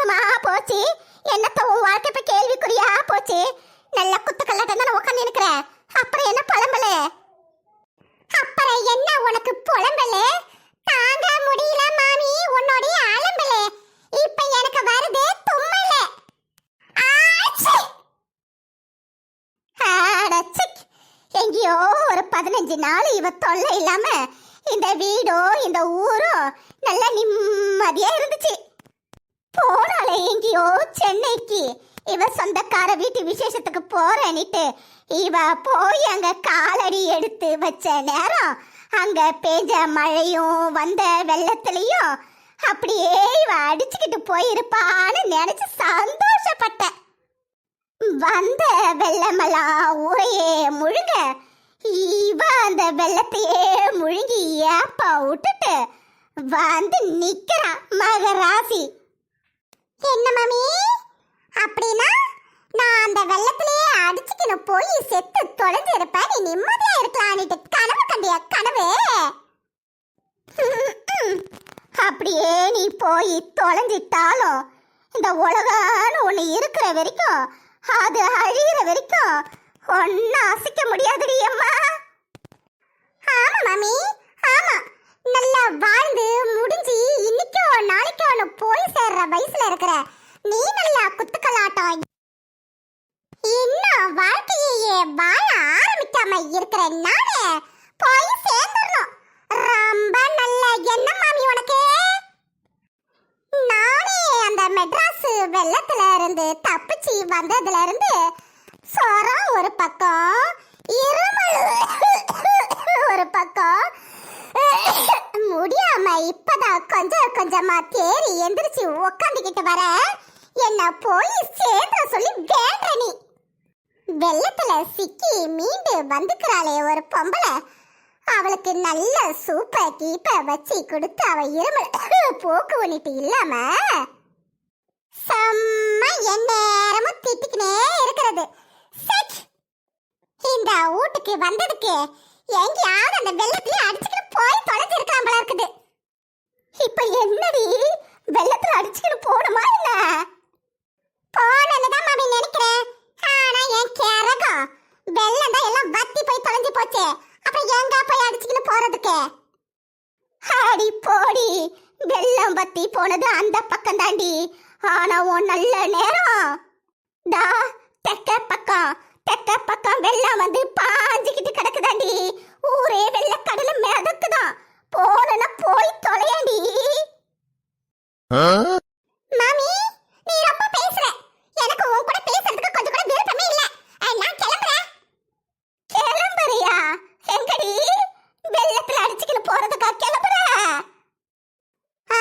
என்னத்த போச்சு? என்னத்த உன் வாழ்க்கை இப்ப கேள்விக்குறியா போச்சு? நல்ல குத்து கல்லாட்டம் உட்காந்து இருக்கிற அப்புறம் என்ன புலம்பல? அப்புறம் என்ன உனக்கு புலம்பல? தாங்க முடியல மாமி உன்னோடைய அலம்பல. இப்ப எனக்கு வருது தும்மல. எங்கேயோ ஒரு பதினஞ்சு நாள் இவ தொல்லை இல்லாம இந்த வீடோ இந்த ஊரோ நல்ல நிம்மதியா இருந்துச்சு. போன போனாலே எங்கேயோ சென்னைக்கு. இவ சொந்தக்கார வீட்டு விசேஷத்துக்கு போறேன்னுட்டு இவ போய் அங்க காலடி எடுத்து வச்ச நேரம் அங்க பேஞ்ச மழையும் வந்த வெள்ளத்துலயும் அப்படியே இவ அடிச்சுக்கிட்டு போயிருப்பான்னு நினைச்சு சந்தோஷப்பட்டேன் வந்த வெள்ளமெல்லாம் ஊரையே முழுங்க. இவ அந்த வெள்ளத்தையே முழுங்கி ஏப்பா விட்டுட்டு வந்து நிக்கிறான் மகராசி. என்ன மாமி? அப்படின்னா நான் அந்த வெள்ளத்திலேயே அடிச்சுக்கணும் போய் செத்து தொலைஞ்சு இருப்பேன் நீ நிம்மதியா இருக்கலான்னுட்டு கனவு கண்டியா? கனவு? அப்படியே நீ போய் தொலைஞ்சிட்டாலும் இந்த உலகம்னு ஒண்ணு இருக்கிற வரைக்கும் அது அழியிற வரைக்கும் ஒன்னும் அசைக்க முடியாதுடி அம்மா. ஆமா மாமி. போற வயசுல இருக்கிற நீ நல்லா குத்துக்கலாட்டம் இன்னும் வாழ்க்கையே வாழ ஆரம்பிக்காம இருக்கிற நானே? போய் சேர்ந்துடணும் ரொம்ப நல்ல என்ன மாமி உனக்கு. நானே அந்த மெட்ராஸ் வெள்ளத்துல இருந்து தப்பிச்சு வந்ததுல இருந்து சொரம் ஒரு பக்கம் இருமல் ஒரு பக்கம். முடியாம இப்பதான் கொஞ்சம் கொஞ்சமா தேறி எந்திரிச்சு உக்காந்துக்கிட்டு வர. என்ன போய் சேர்ந்த சொல்லி வேண்ட நீ. வெள்ளத்துல சிக்கி மீண்டு வந்துக்கிறாளே ஒரு பொம்பளை. அவளுக்கு நல்ல சூப்ப கீப்ப வச்சு கொடுத்து அவ இருமல் போக்கு பண்ணிட்டு இல்லாம. செம்ம எந்நேரமும் திட்டிக்கினே இருக்கிறது. இந்த வீட்டுக்கு வந்ததுக்கு எங்கேயாவது அந்த வெள்ளத்திலே அடிச்சுக்கிட்டு போய் தொலைஞ்சிருக்கலாம் போல இருக்குது. இப்ப என்னடி? வெள்ளத்துல அடிச்சுக்கிட்டு போகணுமா இல்ல போனதுதான் மாமி நினைக்கிறேன். ஆனா என் கிறகம் வெள்ளம் தான் எல்லாம் வத்தி போய் தொலைஞ்சு போச்சு. அப்புறம் எங்க போய் அடிச்சுக்கிட்டு போறதுக்கு? அடி போடி வெள்ளம் வத்தி போனது அந்த பக்கம் தாண்டி ஆனா உன் நல்ல நேரம். தா தெக்க பக்கம் தெக்க பக்கம் வெள்ளம் வந்து பாஞ்சுக்கிட்டு கிடக்குதாண்டி. ஊரே வெள்ள கடல மிதக்குதான். போனா போய் தொலையாண்டி மாமி நீ ரொம்ப பேசுற எனக்கு உன் கூட பேசுறதுக்கு கொஞ்சம் கூட விருப்பமே இல்ல அஹ், நான் கிளம்புறேன் கிளம்புறியா எங்கடி வெள்ளத்துல அடிச்சுக்கிட்டு போறதுக்கா கிளம்புற ஆ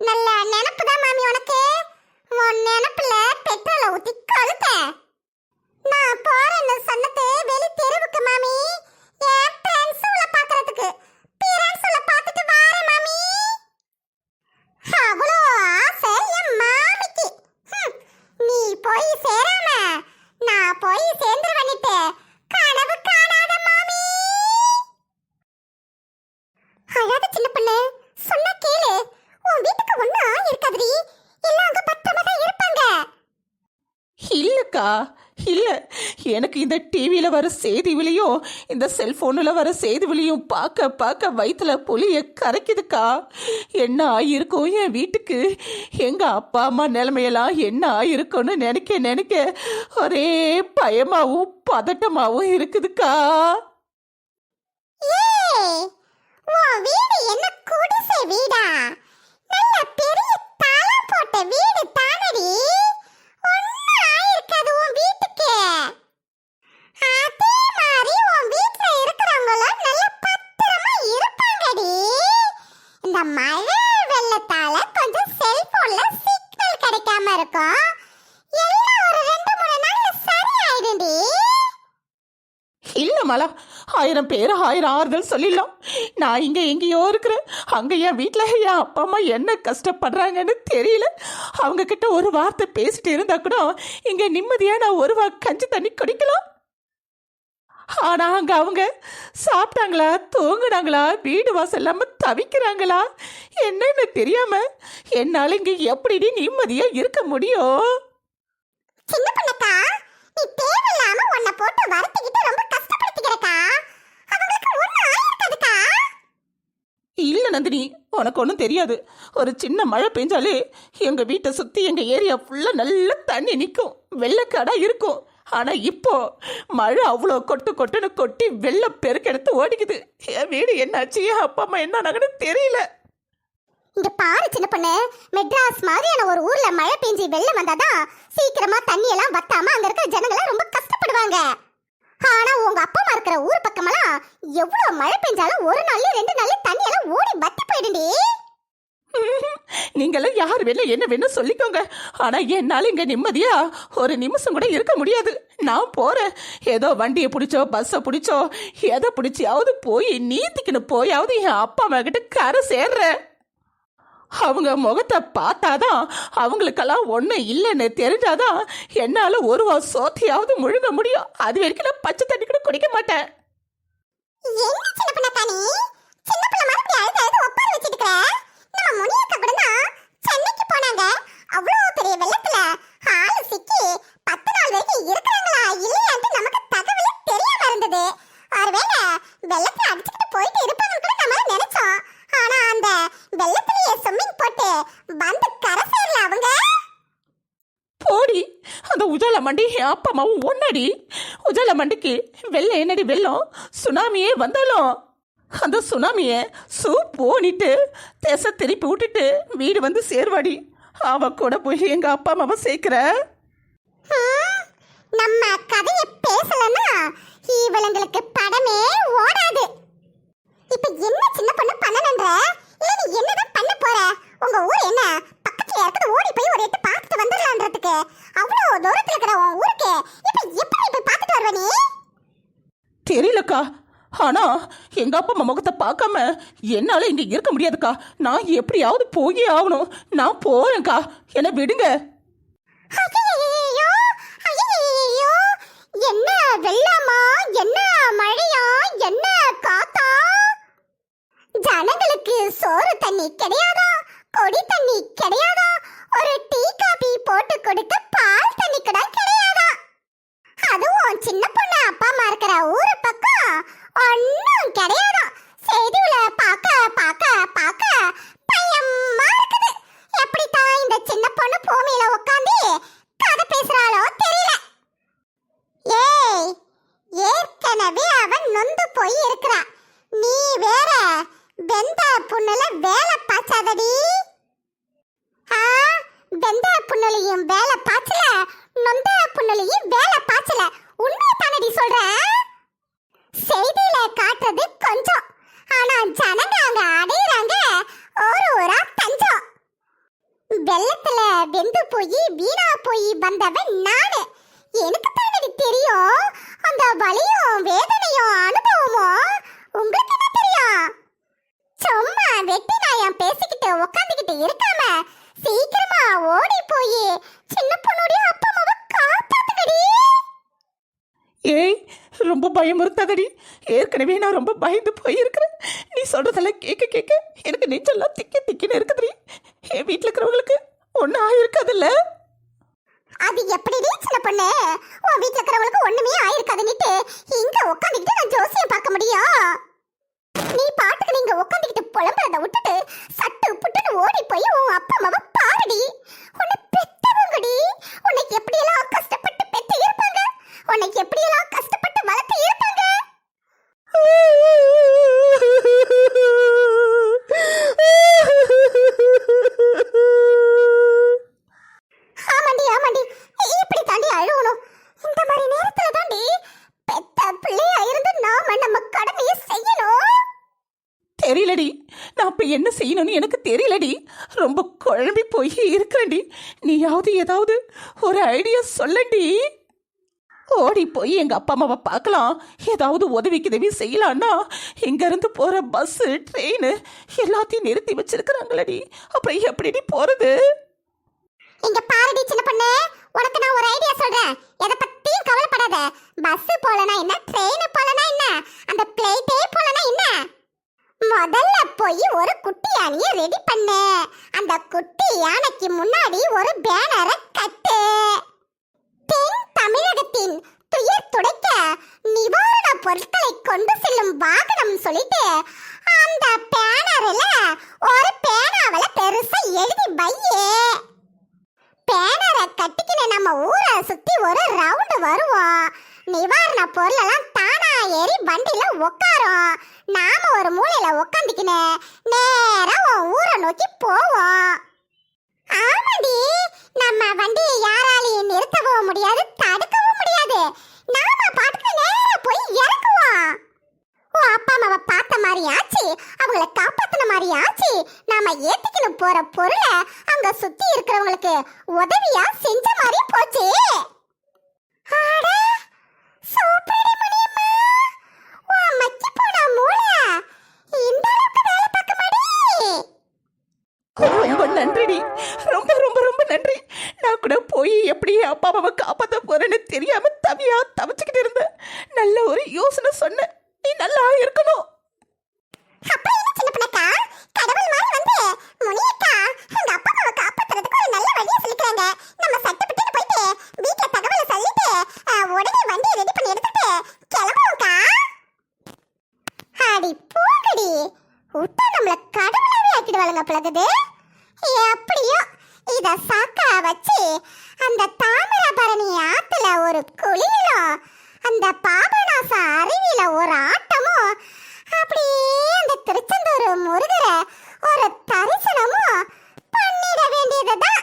நல்ல நினப்பு தான் மாமி உனக்கு உன் நினப்புல பெட்ரோலை ஊத்தி கொளுத்த நான் போறேன்னு சொன்னது வெளி தெருவுக்கு மாமி என் ஃப்ரெண்ட்ஸுல பாக்குறதுக்கு பேரண்ட்ஸுல பார்த்துட்டு வாரேன் மாமி அவ்வளோ ஆசை என் மாமிக்கு ஹம், நீ போய் சேராம நான் போய் சேர்ந்து பண்ணிட்டு கனவு காணாத மாமி அழாத சின்ன பொண்ணு சொன்னா கேளு உன் வீட்டுக்கு ஒண்ணு இருக்காதுடி எல்லாம் அங்க பத்திரமா தான் இருப்பாங்க இல்லக்கா இல்லை எனக்கு இந்த டிவியில் வர செய்திவிலையும் இந்த செல்ஃபோனில் வர செய்திவிலையும் பார்க்க பார்க்க வயிற்றுல புளியை கரைக்குதுக்கா. என்ன ஆகியிருக்கும் என் வீட்டுக்கு? எங்கள் அப்பா அம்மா நிலைமையெல்லாம் என்ன ஆயிருக்கும்னு நினைக்க நினைக்க ஒரே பயமாகவும் பதட்டமாகவும் இருக்குதுக்கா. வீடு என்ன குடிசை வீடா? நல்ல பெரிய தாளம் போட்ட வீடு தானடி. அது உன் வீட்டுக்கு. அதே மாதிரி உன் வீட்டுல இருக்கிறவங்களும் நல்ல பத்திரமா இருப்பாங்கடி. இந்த மழை வெள்ளத்தால கொஞ்சம் செல்போன்ல சிக்னல் கிடைக்காம இருக்கும். எல்லாம் ஒரு ரெண்டு மூணு நாள்ல சரியாயிடும்டி. இல்ல மலா ஆயிரம் பேர் ஆயிரம் ஆறுதல் சொல்லிடலாம். நான் இங்க எங்கேயோ இருக்கிறேன். அங்க என் வீட்ல என் அப்பா அம்மா என்ன கஷ்டப்படுறாங்கன்னு தெரியல. அவங்க கிட்ட ஒரு வார்த்தை பேசிட்டு இருந்தா கூட இங்க நிம்மதியா நான் ஒரு வா கஞ்சி தண்ணி குடிக்கலாம்? ஆனா அங்க அவங்க சாப்பிட்டாங்களா? தூங்குனாங்களா? வீடு வாசல் இல்லாம தவிக்கிறாங்களா? என்னன்னு தெரியாம என்னால இங்க எப்படி நிம்மதியா இருக்க முடியும்? சின்ன பண்ணக்கா நீ தேவையில்லாம உன்னை போட்டு வருத்திக்கிட்டு ரொம்ப கஷ்டப்படுத்திக்கிறக்கா. இல்லை நந்தினி உனக்கு ஒன்றும் தெரியாது. ஒரு சின்ன மழை பெஞ்சாலே எங்கள் வீட்டை சுற்றி எங்கள் ஏரியா ஃபுல்லாக நல்ல தண்ணி நிற்கும். வெள்ளக்காடாக இருக்கும். ஆனால் இப்போ மழை அவ்வளோ கொட்டு கொட்டுன்னு கொட்டி வெள்ளம் பெருக்கெடுத்து ஓடிக்குது. என் வீடு என்னாச்சு? என் அப்பா அம்மா என்னானாங்கன்னு தெரியல. இங்க பாரு சின்ன பொண்ணு. மெட்ராஸ் மாதிரியான ஒரு ஊர்ல மழை பெஞ்சு வெள்ளம் வந்தாதான் சீக்கிரமா தண்ணி எல்லாம் வத்தாம அங்க இருக்கிற ஜனங்க ரொம்ப கஷ்டப்படுவாங்க. ஆனா உங்க அப்பா அம்மா இருக்கிற ஊர் பக்கமெல்லாம் எவ்வளவு மழை பெஞ்சாலும் ஒரு நாள்ல ரெண்டு நாள்ல தண்ணி எல்லாம் ஓடி வத்தி போயிடுண்டி நீங்களாம் யார் வேணா என்ன வேணும் சொல்லிக்கோங்க. ஆனா என்னால இங்க நிம்மதியா ஒரு நிமிஷம் கூட இருக்க முடியாது. நான் போறேன். ஏதோ வண்டியை பிடிச்சோ பஸ்ஸை பிடிச்சோ எதை பிடிச்சியாவது போய் நீத்திக்கின்னு போயாவது என் அப்பா அம்மா கிட்ட கரை சேர்றேன். அவங்க முகத்தை பார்த்தாதான் அவங்களுக்கெல்லாம் ஒன்றும் இல்லைன்னு தெரிஞ்சாதான் என்னால் ஒரு வா சோத்தையாவது முழுங்க முடியும். அது வரைக்கும் நான் பச்சை தண்ணி கூட குடிக்க மாட்டேன். என்ன சின்ன தான்? நமக்கு கூட அந்த வந்து போடி அந்த உஜால மண்டி என் ஒன்னடி உஜால மண்டிக்கு வெள்ளம் என்னடி வெள்ளம்? சுனாமியே வந்தாலும் அந்த சுனாமியை சூ போனிட்டு திசை திருப்பி விட்டுட்டு வீடு வந்து சேர்வாடி. அவ கூட போய் எங்க அப்பா அம்மாவை சேர்க்கிற? நம்ம கதைய பேசலன்னா இவளுங்களுக்கு படமே ஓடாது. இப்ப என்ன சின்ன பொண்ணு பண்ணணுன்ற? இல்ல நீ என்னதான் பண்ண போற? உங்க ஊர் என்ன? பக்கத்துல இருக்குது ஓடி போய் ஒரு எட்டு பார்த்துட்டு வந்துடலான்றதுக்கு. அவ்வளவு தூரத்துல இருக்கிற உன் ஊருக்கு. இப்ப எப்படி போய் பார்த்துட்டு வருவ நீ? தெரியலக்கா. ஆனா எங்க அப்பா அம்மா முகத்தை பார்க்காம என்னால இங்க இருக்க முடியாதுக்கா. நான் எப்படியாவது போயே ஆகணும். நான் போறேன்க்கா. என்னை விடுங்க. ஐயையையோ, ஐயையையோ, என்ன வெள்ளமா? என்ன மழையா? என்ன காத்தா? ஜனங்களுக்கு சோறு தண்ணி கிடையாதா? கொடி தண்ணி கிடையாதா? ஒரு டீ காபி போட்டு கொடுக்க பால் தண்ணி கூட கிடையாதா அதுவும் சின்ன பொண்ணு அப்பா அம்மா இருக்கிற ஊரு பக்கம் ஒன்றும் கிடையாதா செய்தியில பார்க்க பார்க்க பார்க்க பயமா இருக்குது எப்படித்தான் இந்த சின்ன பொண்ணு பூமியில உட்காந்து கதை பேசுறாளோ தெரியல ஏய் ஏற்கனவே அவன் நொந்து போய் இருக்கிறா நீ வேற வெந்த புண்ணுல வேலை பாய்ச்சாதடி ஆ வெந்த புண்ணுலையும் வேலை பாய்ச்சல நொந்த புண்ணுலையும் வேலை பாய்ச்சல உண்மை தானடி சொல்றேன் செய்தியில காட்டுறது கொஞ்சம். ஆனா ஜனங்க அங்க அடையிறாங்க. ஒரு ஊரா தஞ்சம். வெள்ளத்துல வெந்து போய் வீணா போய் வந்தவன் நானு. எனக்கு தானடி தெரியும் அந்த வலியும் வேதனையும் அனுபவமும் உங்களுக்கு என்ன தெரியும் சும்மா வெட்டி நாயம் பேசிக்கிட்டு உட்காந்துக்கிட்டு இருக்காம சீக்கிரமா ஓடி போய் சின்ன பொண்ணுடைய அப்பா அம்மாவை காப்பாத்துக்கடி ஏய் ரொம்ப பயமுறுத்தாதடி. ஏற்கனவே நான் ரொம்ப பயந்து போயிருக்கிறேன். நீ சொல்றதெல்லாம் கேட்க கேட்க எனக்கு நெஞ்செல்லாம் திக்கி திக்கின்னு இருக்குதுடி. என் வீட்டில் இருக்கிறவங்களுக்கு ஒன்றும் ஆயிருக்காதுல்ல? அது எப்படி சின்ன பொண்ணு? உன் வீட்டில் இருக்கிறவங்களுக்கு ஒண்ணுமே ஆயிருக்காதுன்னுட்டு இங்க உட்காந்துக்கிட்டு நான் ஜோசியம் பார்க்க முடியும் நீ பாட்டுக்கு நீங்க உட்காந்துக்கிட்டு புலம்புறத விட்டுட்டு சட்டு புட்டுன்னு ஓடி போய் உன் அப்பா அம்மாவை பாருடி. உன்னை பெத்தவங்கடி. உன்னை எப்படியெல்லாம் கஷ்டப்பட்டு பெத்து இருப்பாங்க? உன்னை எப்படியெல்லாம் கஷ்ட வளர்த்து இருப்பாங்க ஆமாண்டி ஆமாண்டி இப்படி தாண்டி அழுவணும் இந்த மாதிரி நேரத்துல தாண்டி பெத்த பிள்ளையா இருந்து நாம நம்ம கடமையை செய்யணும் தெரியலடி நான் இப்போ என்ன செய்யணும்னு எனக்கு தெரியலடி ரொம்ப குழம்பி போய் இருக்கண்டி. நீயாவது ஏதாவது ஒரு ஐடியா சொல்லடி ஓடி போய் எங்க அப்பா அம்மாவை பார்க்கலாம். ஏதாவது உதவிக்கு உதவி செய்யலான்னா இங்க இருந்து போற பஸ் ட்ரெயின் எல்லாத்தையும் நிறுத்தி வச்சிருக்கிறாங்களடி. அப்புறம் எப்படிடி போறது? இங்க பாருடி சின்ன பொண்ணு. உனக்கு நான் ஒரு ஐடியா சொல்றேன். எதை பத்தியும் கவலைப்படாத. பஸ் போலனா என்ன? ட்ரெயின் போலனா என்ன அந்த பிளேட்டே போலனா என்ன முதல்ல போய் ஒரு குட்டி யானையை ரெடி பண்ணு அந்த குட்டி யானைக்கு முன்னாடி ஒரு பேனரை கட்டு தென் தமிழகத்தின் துயர் துடைக்க நிவாரண பொருட்களை கொண்டு செல்லும் வாகனம் சொல்லிட்டு அந்த பேனர்ல ஒரு பேனாவல பெருசா எழுதி வையே பேனரை கட்டிக்கின நம்ம ஊரை சுத்தி ஒரு ரவுண்டு வருவோம். நிவாரண பொருளெல்லாம் தானா ஏறி வண்டியில உட்காரும் நாம ஒரு மூலையில உட்காந்துக்கினு நேரா உன் ஊரை நோக்கி போவோம். ஆமாடி நம்ம வண்டியை யாராலையும் நிறுத்தவும் முடியாது தடுக்கவும் முடியாது. நாம பாட்டுக்கு நேரா போய் இறக்குவோம் உன் அப்பா அம்மாவை பார்த்த மாதிரி ஆச்சு. அவங்கள காப்பாற்ற மாதிரி ஆச்சு நாம ஏத்திக்கணும் போற பொருளை அங்க சுத்தி இருக்கிறவங்களுக்கு உதவியா செஞ்ச மாதிரி போச்சு. நன்றிடி. ரொம்ப ரொம்ப ரொம்ப நன்றி. நான் கூட போய் எப்படி அப்பா அம்மாவை காப்பாற்ற போறேன்னு தெரியாம தவியா தவிச்சுக்கிட்டு இருந்தேன். நல்ல ஒரு யோசனை சொன்ன நீ நல்லா இருக்கணும். அப்புறம் என்ன சின்ன பிள்ளைக்கா? கடவுள் மாதிரி வந்து. முனியக்கா உங்க அப்பா அம்மாவை காப்பாத்துறதுக்கு ஒரு நல்ல வழியை சொல்லிக்கிறாங்க. நம்ம சட்டப்பட்டு போயிட்டு வீட்டுல தகவலை சொல்லிட்டு உடனே வண்டியை ரெடி பண்ணி எடுத்துட்டு கிளம்புவோம்க்கா. அடி போகடி விட்டா நம்மள கடவுளாவே ஆக்கிடுவாளுங்க பிளகுது எப்படியோ இத சாக்கா வச்சு அந்த தாமிரபரணி ஆத்துல ஒரு குளியலும் அந்த பாபநாச அருவியில ஒரு ஆட்டமும் அப்படியே அந்த திருச்செந்தூர் முருகரை ஒரு தரிசனமும் பண்ணிட வேண்டியதுதான்.